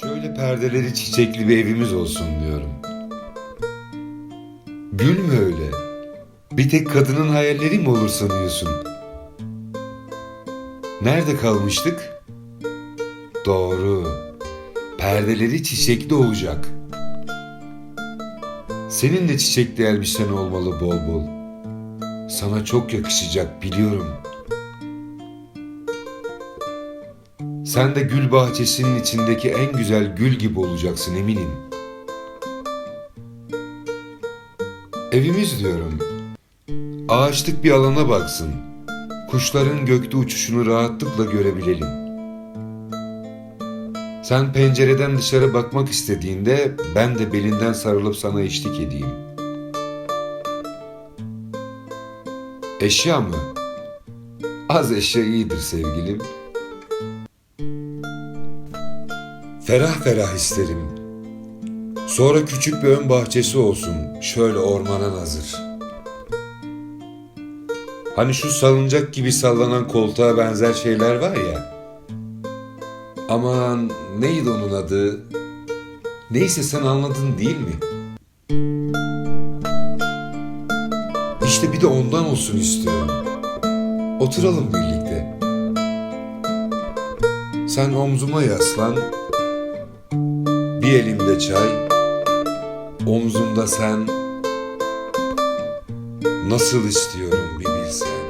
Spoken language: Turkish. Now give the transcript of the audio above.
Şöyle perdeleri çiçekli bir evimiz olsun diyorum. Gülme öyle. Bir tek kadının hayalleri mi olur sanıyorsun? Nerede kalmıştık? Doğru. Perdeleri çiçekli olacak. Senin de çiçekli elbisen olmalı bol bol. Sana çok yakışacak biliyorum. Sen de gül bahçesinin içindeki en güzel gül gibi olacaksın eminim. Evimiz diyorum. Ağaçlık bir alana baksın. Kuşların gökte uçuşunu rahatlıkla görebilelim. Sen pencereden dışarı bakmak istediğinde ben de belinden sarılıp sana eşlik edeyim. Eşya mı? Az eşya iyidir sevgilim. Ferah ferah isterim. Sonra küçük bir ön bahçesi olsun, şöyle ormana nazır. Hani şu salıncak gibi sallanan koltuğa benzer şeyler var ya. Aman neydi onun adı? Neyse sen anladın değil mi? İşte bir de ondan olsun istiyorum. Oturalım birlikte. Sen omzuma yaslan. Bir elimde çay, omzumda sen. Nasıl istiyorum bir bilsen.